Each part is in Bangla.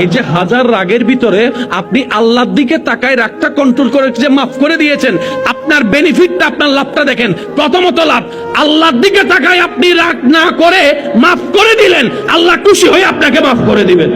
এই যে হাজার রাগের ভিতরে আপনি আল্লাহর দিকে তাকায় রাগটা কন্ট্রোল করে যে মাফ করে দিয়েছেন, আপনার বেনিফিটটা আপনার লাভটা দেখেন, প্রথমত লাভ, আল্লাহর দিকে তাকায় আপনি রাগ না করে মাফ করে দিলেন, আল্লাহ খুশি হয়ে আপনাকে মাফ করে দিবেন।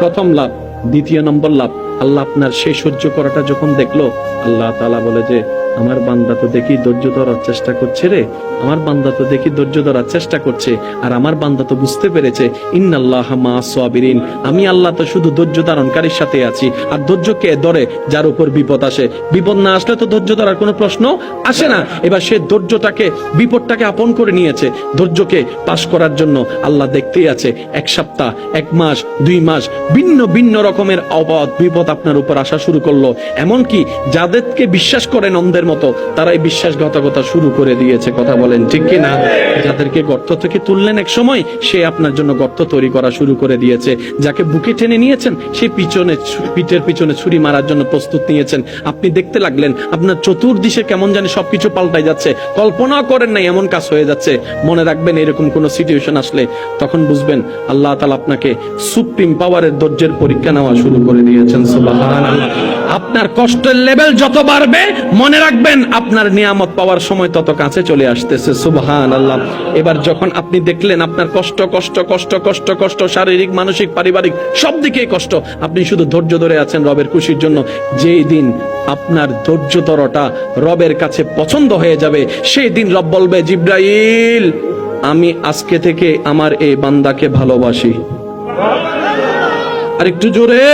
প্রথম লাভ, দ্বিতীয় নম্বর লাভ, আল্লাহ আপনার সেই সহ্য করাটা যখন দেখল, আল্লাহ তালা বলে যে আমার বান্দা তো দেখি ধৈর্য ধরার চেষ্টা করছে রে। আমার বান্দা তো দেখি ধৈর্য ধরার চেষ্টা করছে। আর আমার বান্দা তো বুঝতে পেরেছে, ইন্নাল্লাহ মা সাবিরিন। আমি আল্লাহ তো শুধু ধৈর্য ধারণকারীর সাথে আছি। আর ধৈর্য কে ধরে? যার উপর বিপদ আসে। বিপদ না আসলে তো ধৈর্য ধরার কোনো প্রশ্ন আসে না। এবার সে ধৈর্যটাকে, বিপদটাকে আপন করে নিয়েছে। ধৈর্যকে পাশ করার জন্য আল্লাহ দেখতেই আছে, এক সপ্তাহ, এক মাস, দুই মাস, ভিন্ন ভিন্ন রকমের অবাধ বিপদ আপনার উপর আসা শুরু করল। এমনকি যাদেরকে বিশ্বাস করেন, অন্ধের মতো তারাই বিশ্বাসঘাতকতা শুরু করে দিয়েছে, কথা বলেন ঠিক কি না যাদেরকে গর্ত থেকে তুললেন এক সময়, সে আপনার জন্য গর্ত তৈরি করা শুরু করে দিয়েছে। যাকে বুকে টেনে নিয়েছেন, সে পিছনে পিঠের পিছনে ছুরি মারার জন্য প্রস্তুত নিয়েছেন। আপনি দেখতে লাগলেন, আপনার চতুর্দিশে কেমন জানি সবকিছু পাল্টাই যাচ্ছে। কল্পনা করেন নাই এমন কাজ হয়ে যাচ্ছে। মনে রাখবেন, এরকম কোন সিচুয়েশন আসলে তখন বুঝবেন, আল্লাহ তালা আপনাকে সুপ্রিম পাওয়ারের ধৈর্যের পরীক্ষা নেওয়া শুরু করে দিয়েছেন, সুবহানাল্লাহ। আপনার কষ্টের লেভেল যত বাড়বে, মনে রাখবেন আপনার নিয়ামত পাওয়ার সময় তত কাছে চলে আসতেছে সুবহান আল্লাহ এবার যখন আপনি দেখলেন আপনার কষ্ট কষ্ট কষ্ট কষ্ট কষ্ট, শারীরিক, মানসিক, পারিবারিক, সব দিকেই কষ্ট, আপনি শুধু ধৈর্য ধরে আছেন রবের খুশির জন্য। যেই দিন আপনার ধৈর্যতরটা রবের কাছে পছন্দ হয়ে যাবে, সেই দিন রব বলবে, জিব্রাইল, আমি আজকে থেকে আমার এই বান্দাকে ভালোবাসি। আর একটু জোরে।